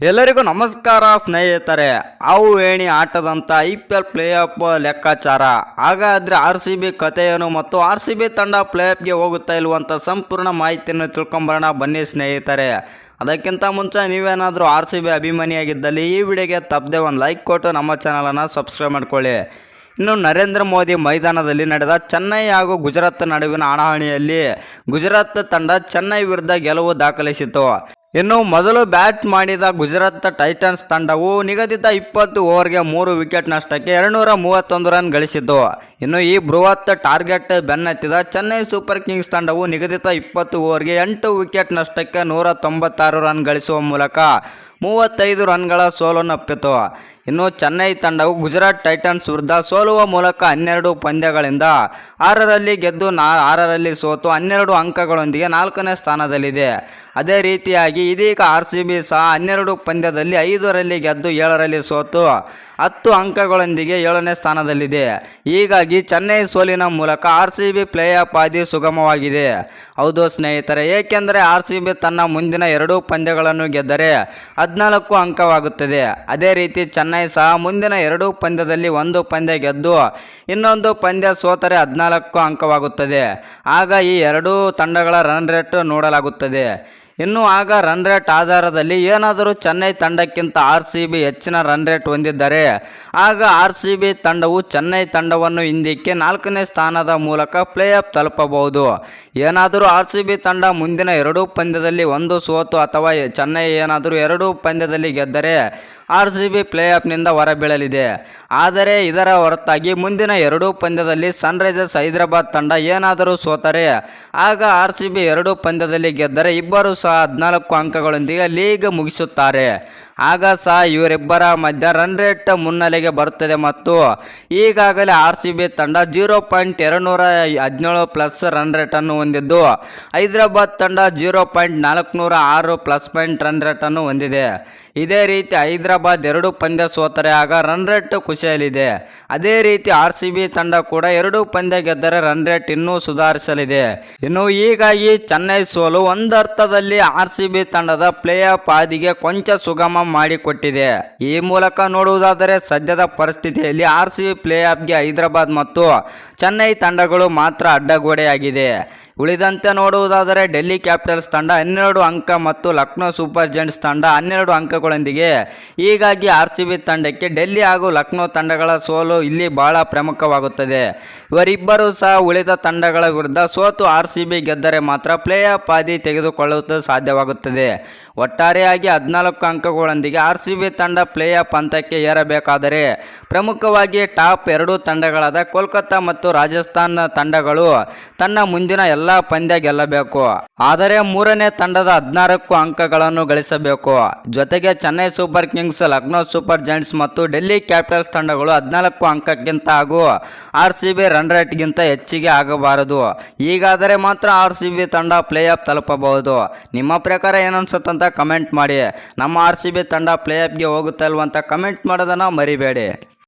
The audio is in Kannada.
ಎಲ್ಲರಿಗೂ ನಮಸ್ಕಾರ ಸ್ನೇಹಿತರೆ, ಅವು ಏಣಿ ಆಟದಂಥ I P L play off ಲೆಕ್ಕಾಚಾರ. ಹಾಗಾದರೆ ಆರ್ ಸಿ ಬಿ ಕಥೆಯನ್ನು ಮತ್ತು ಆರ್ ಸಿ ಬಿ ತಂಡ ಪ್ಲೇ ಆಫ್ಗೆ ಹೋಗುತ್ತಾ ಇಲ್ವಂತ ಸಂಪೂರ್ಣ ಮಾಹಿತಿಯನ್ನು ತಿಳ್ಕೊಂಬರೋಣ ಬನ್ನಿ ಸ್ನೇಹಿತರೆ. ಅದಕ್ಕಿಂತ ಮುಂಚೆ ನೀವೇನಾದರೂ ಆರ್ ಸಿ ಬಿ ಅಭಿಮಾನಿಯಾಗಿದ್ದಲ್ಲಿ ಈ ವಿಡಿಯೋಗೆ ತಪ್ಪದೆ ಒಂದು ಲೈಕ್ ಕೊಟ್ಟು ನಮ್ಮ ಚಾನಲನ್ನು ಸಬ್ಸ್ಕ್ರೈಬ್ ಮಾಡ್ಕೊಳ್ಳಿ. ಇನ್ನು ನರೇಂದ್ರ ಮೋದಿ ಮೈದಾನದಲ್ಲಿ ನಡೆದ ಚೆನ್ನೈ ಹಾಗೂ ಗುಜರಾತ್ ನಡುವಿನ ಹಣಾಹಣಿಯಲ್ಲಿ ಗುಜರಾತ್ ತಂಡ ಚೆನ್ನೈ ವಿರುದ್ಧ ಗೆಲುವು ದಾಖಲಿಸಿತು ಇನ್ನು ಮೊದಲು ಬ್ಯಾಟ್ ಮಾಡಿದ ಗುಜರಾತ್ ಟೈಟನ್ಸ್ ತಂಡವು ನಿಗದಿತ ಇಪ್ಪತ್ತು ಓವರ್ಗೆ ಮೂರು ವಿಕೆಟ್ ನಷ್ಟಕ್ಕೆ ಎರಡುನೂರ ಮೂವತ್ತೊಂದು ರನ್ ಗಳಿಸಿತು ಇನ್ನು ಈ ಬೃಹತ್ ಟಾರ್ಗೆಟ್ ಬೆನ್ನತ್ತಿದ ಚೆನ್ನೈ ಸೂಪರ್ ಕಿಂಗ್ಸ್ ತಂಡವು ನಿಗದಿತ ಇಪ್ಪತ್ತು ಓವರ್ಗೆ ಎಂಟು ವಿಕೆಟ್ ನಷ್ಟಕ್ಕೆ ನೂರ ತೊಂಬತ್ತಾರು ರನ್ ಗಳಿಸುವ ಮೂಲಕ ಮೂವತ್ತೈದು ರನ್ಗಳ ಸೋಲನ್ನಪ್ಪಿತು. ಇನ್ನು ಚೆನ್ನೈ ತಂಡವು ಗುಜರಾತ್ ಟೈಟನ್ಸ್ ವಿರುದ್ಧ ಸೋಲುವ ಮೂಲಕ ಹನ್ನೆರಡು ಪಂದ್ಯಗಳಿಂದ ಆರರಲ್ಲಿ ಗೆದ್ದು ನಾ ಆರರಲ್ಲಿ ಸೋತು ಹನ್ನೆರಡು ಅಂಕಗಳೊಂದಿಗೆ ನಾಲ್ಕನೇ ಸ್ಥಾನದಲ್ಲಿದೆ. ಅದೇ ರೀತಿಯಾಗಿ ಇದೀಗ ಆರ್ ಸಿ ಬಿ ಸಹ ಹನ್ನೆರಡು ಪಂದ್ಯದಲ್ಲಿ ಐದರಲ್ಲಿ ಗೆದ್ದು ಏಳರಲ್ಲಿ ಸೋತು. ಹತ್ತು ಅಂಕಗಳೊಂದಿಗೆ ಏಳನೇ ಸ್ಥಾನದಲ್ಲಿದೆ. ಹೀಗಾಗಿ ಚೆನ್ನೈ ಸೋಲಿನ ಮೂಲಕ R C B play off ಆದಿ ಸುಗಮವಾಗಿದೆ. ಹೌದು ಸ್ನೇಹಿತರೆ, ಏಕೆಂದರೆ ಆರ್ ಸಿ ಬಿ ತನ್ನ ಮುಂದಿನ ಎರಡೂ ಪಂದ್ಯಗಳನ್ನು ಗೆದ್ದರೆ ಹದಿನಾಲ್ಕು ಅಂಕವಾಗುತ್ತದೆ. ಅದೇ ರೀತಿ ಚೆನ್ನೈ ಸಹ ಮುಂದಿನ ಎರಡೂ ಪಂದ್ಯದಲ್ಲಿ ಒಂದು ಪಂದ್ಯ ಗೆದ್ದು ಇನ್ನೊಂದು ಪಂದ್ಯ ಸೋತರೆ ಹದಿನಾಲ್ಕು ಅಂಕವಾಗುತ್ತದೆ. ಆಗ ಈ ಎರಡೂ ತಂಡಗಳ ರನ್ ರೇಟ್ ನೋಡಲಾಗುತ್ತದೆ. ಇನ್ನು ಆಗ ರನ್ ರೇಟ್ ಆಧಾರದಲ್ಲಿ ಏನಾದರೂ ಚೆನ್ನೈ ತಂಡಕ್ಕಿಂತ ಆರ್ ಸಿ ಬಿ ಹೆಚ್ಚಿನ ರನ್ ರೇಟ್ ಹೊಂದಿದ್ದರೆ, ಆಗ ಆರ್ ಸಿ ಬಿ ತಂಡವು ಚೆನ್ನೈ ತಂಡವನ್ನು ಹಿಂದಿಕ್ಕೆ ನಾಲ್ಕನೇ ಸ್ಥಾನದ ಮೂಲಕ ಪ್ಲೇ ಆಫ್ ತಲುಪಬಹುದು. ಏನಾದರೂ ಆರ್ ಸಿ ಬಿ ತಂಡ ಮುಂದಿನ ಎರಡೂ ಪಂದ್ಯದಲ್ಲಿ ಒಂದು ಸೋತು ಅಥವಾ ಚೆನ್ನೈ ಏನಾದರೂ ಎರಡೂ ಪಂದ್ಯದಲ್ಲಿ ಗೆದ್ದರೆ ಆರ್ ಸಿ ಬಿ ಪ್ಲೇ ಹೊರಬೀಳಲಿದೆ. ಆದರೆ ಇದರ ಹೊರತಾಗಿ ಮುಂದಿನ ಎರಡೂ ಪಂದ್ಯದಲ್ಲಿ ಸನ್ರೈಸರ್ಸ್ ಹೈದರಾಬಾದ್ ತಂಡ ಏನಾದರೂ ಸೋತರೆ, ಆಗ ಆರ್ ಸಿ ಬಿ ಎರಡೂ ಪಂದ್ಯದಲ್ಲಿ ಗೆದ್ದರೆ ಇಬ್ಬರು ಸಹ ಹದಿನಾಲ್ಕು ಅಂಕಗಳೊಂದಿಗೆ ಲೀಗ್ ಮುಗಿಸುತ್ತಾರೆ. ಆಗ ಸಹ ಇವರಿಬ್ಬರ ಮಧ್ಯ ರನ್ ರೇಟ್ ಮುನ್ನೆಲೆಗೆ ಬರುತ್ತದೆ ಮತ್ತು ಈಗಾಗಲೇ ಆರ್ ಸಿ ಬಿ ತಂಡ ಜೀರೋ ಪಾಯಿಂಟ್ ಎರಡುನೂರ ಹದಿನೇಳು ಪ್ಲಸ್ ರನ್ ರೇಟನ್ನು ಹೊಂದಿದ್ದು, ಹೈದರಾಬಾದ್ ತಂಡ ಜೀರೋ ಪಾಯಿಂಟ್ ನಾಲ್ಕುನೂರ ಆರು ಪ್ಲಸ್ ಪಾಯಿಂಟ್ ರನ್ ರೇಟನ್ನು ಹೊಂದಿದೆ. ಇದೇ ರೀತಿ ಹೈದರಾಬಾದ್ ಎರಡು ಪಂದ್ಯ ಸೋತರೆ ಆಗ ರನ್ ರೇಟ್ ಕುಸಿಯಲಿದೆ ಅದೇ ರೀತಿ ಆರ್ ಸಿ ಬಿ ತಂಡ ಕೂಡ ಎರಡು ಪಂದ್ಯ ಗೆದ್ದರೆ ರನ್ ರೇಟ್ ಇನ್ನೂ ಸುಧಾರಿಸಲಿದೆ. ಇನ್ನು ಹೀಗಾಗಿ ಚೆನ್ನೈ ಸೋಲು ಒಂದರ್ಥದಲ್ಲಿ ಆರ್ ಸಿ ಬಿ ತಂಡದ ಪ್ಲೇ ಆಫ್ ಹಾದಿಗೆ ಕೊಂಚ ಸುಗಮ ಮಾಡಿಕೊಟ್ಟಿದೆ. ಈ ಮೂಲಕ ನೋಡುವುದಾದರೆ ಸದ್ಯದ ಪರಿಸ್ಥಿತಿಯಲ್ಲಿ ಆರ್ ಸಿ ಬಿ ಪ್ಲೇ ಆಫ್ಗೆ ಹೈದರಾಬಾದ್ ಮತ್ತು ಚೆನ್ನೈ ತಂಡಗಳು ಮಾತ್ರ ಅಡ್ಡಗೋಡೆಯಾಗಿದೆ. ಉಳಿದಂತೆ ನೋಡುವುದಾದರೆ ಡೆಲ್ಲಿ ಕ್ಯಾಪಿಟಲ್ಸ್ ತಂಡ ಹನ್ನೆರಡು ಅಂಕ ಮತ್ತು ಲಕ್ನೋ ಸೂಪರ್ ಜೆಂಟ್ಸ್ ತಂಡ ಹನ್ನೆರಡು ಅಂಕಗಳೊಂದಿಗೆ. ಹೀಗಾಗಿ ಆರ್ ಸಿ ಬಿ ತಂಡಕ್ಕೆ ಡೆಲ್ಲಿ ಹಾಗೂ ಲಕ್ನೋ ತಂಡಗಳ ಸೋಲು ಇಲ್ಲಿ ಬಹಳ ಪ್ರಮುಖವಾಗುತ್ತದೆ. ಇವರಿಬ್ಬರೂ ಸಹ ಉಳಿದ ತಂಡಗಳ ವಿರುದ್ಧ ಸೋತು ಆರ್ ಸಿ ಬಿ ಗೆದ್ದರೆ ಮಾತ್ರ ಪ್ಲೇ ಆಫ್ ಹಾದಿ ತೆಗೆದುಕೊಳ್ಳುವುದು ಸಾಧ್ಯವಾಗುತ್ತದೆ. ಒಟ್ಟಾರೆಯಾಗಿ ಹದಿನಾಲ್ಕು ಅಂಕಗಳೊಂದಿಗೆ ಆರ್ ಸಿ ಬಿ ತಂಡ ಪ್ಲೇ ಆಫ್ ಹಂತಕ್ಕೆ ಏರಬೇಕಾದರೆ ಪ್ರಮುಖವಾಗಿ ಟಾಪ್ ಎರಡು ತಂಡಗಳಾದ ಕೋಲ್ಕತ್ತಾ ಮತ್ತು ರಾಜಸ್ಥಾನ್ ತಂಡಗಳು ತನ್ನ ಮುಂದಿನ ಎಲ್ಲ ಪಂದ್ಯ ಗೆಲ್ಲಬೇಕು. ಆದರೆ ಮೂರನೇ ತಂಡದ ಹದಿನಾರಕ್ಕೂ ಅಂಕಗಳನ್ನು ಗಳಿಸಬೇಕು. ಜೊತೆಗೆ Chennai super kings, Lucknow super giants ಮತ್ತು ಡೆಲ್ಲಿ ಕ್ಯಾಪಿಟಲ್ಸ್ ತಂಡಗಳು ಹದಿನಾಲ್ಕು ಅಂಕಕ್ಕಿಂತ ಹಾಗೂ ಆರ್ ಸಿ ಬಿ ರನ್ ರೇಟ್ಗಿಂತ ಹೆಚ್ಚಿಗೆ ಆಗಬಾರದು. ಈಗಾದರೆ ಮಾತ್ರ ಆರ್ ಸಿ ಬಿ ತಂಡ ಪ್ಲೇ ಆಫ್ ತಲುಪಬಹುದು. ನಿಮ್ಮ ಪ್ರಕಾರ ಏನನ್ಸುತ್ತಂತ ಕಮೆಂಟ್ ಮಾಡಿ. ನಮ್ಮ ಆರ್ ಸಿ ಬಿ ತಂಡ ಪ್ಲೇ ಆಫ್ಗೆ ಹೋಗುತ್ತಲ್ವಂತ ಕಮೆಂಟ್ ಮಾಡೋದನ್ನು ಮರಿಬೇಡಿ.